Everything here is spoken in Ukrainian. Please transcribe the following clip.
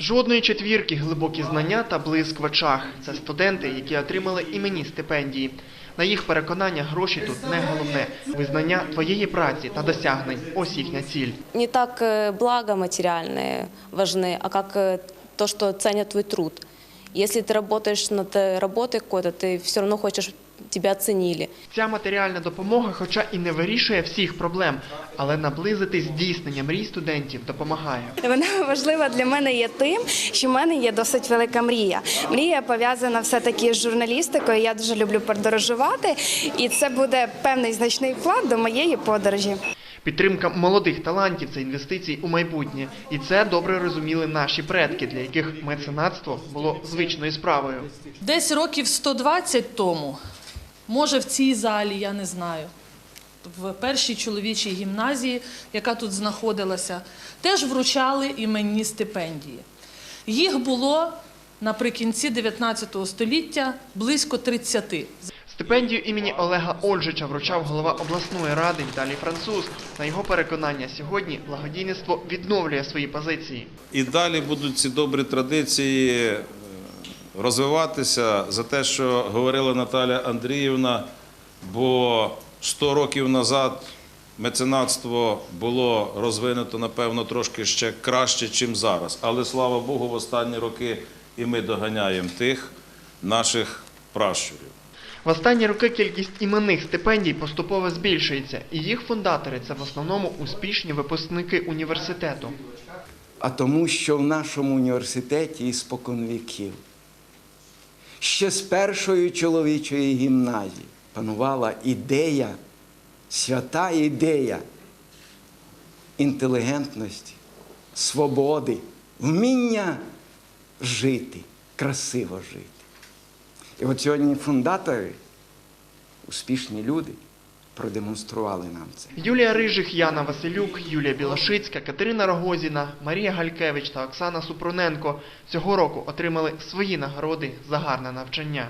Жодної четвірки, глибокі знання та блиск в очах. Це студенти, які отримали іменні стипендії. На їх переконання гроші тут не головне. Визнання твоєї праці та досягнень – ось їхня ціль. Не так э, благо материальные важны, а как э, то, что ценят твой труд. Если ты работаешь над э, работой какой-то, ты все равно хочешь, тебя оценили. Ця матеріальна допомога, хоча і не вирішує всіх проблем, але наблизити здійснення мрій студентів допомагає. Вона важлива для мене є тим, що в мене є досить велика мрія. Мрія пов'язана все-таки з журналістикою. Я дуже люблю подорожувати, і це буде певний значний вклад до моєї подорожі. Підтримка молодих талантів це інвестиції у майбутнє, і це добре розуміли наші предки, для яких меценатство було звичною справою. Десь років 120 тому, може в цій залі, я не знаю, в першій чоловічій гімназії, яка тут знаходилася, теж вручали іменні стипендії. Їх було наприкінці 19 століття близько 30. Стипендію імені Олега Ольжича вручав голова обласної ради Віталій Француз. На його переконання, сьогодні благодійництво відновлює свої позиції. І далі будуть ці добрі традиції розвиватися за те, що говорила Наталя Андріївна, бо 100 років назад меценатство було розвинуто, напевно, трошки ще краще, ніж зараз. Але слава Богу, в останні роки і ми доганяємо тих наших пращурів. В останні роки кількість іменних стипендій поступово збільшується, і їх фундатори це в основному успішні випускники університету. а тому, що в нашому університеті іспокон віків, ще з першої чоловічої гімназії панувала ідея, свята ідея інтелігентності, свободи, вміння жити, красиво жити. І от сьогодні фундатори, успішні люди, продемонстрували нам це. Юлія Рижих, Яна Василюк, Юлія Білошицька, Катерина Рогозіна, Марія Галькевич та Оксана Супруненко цього року отримали свої нагороди за гарне навчання.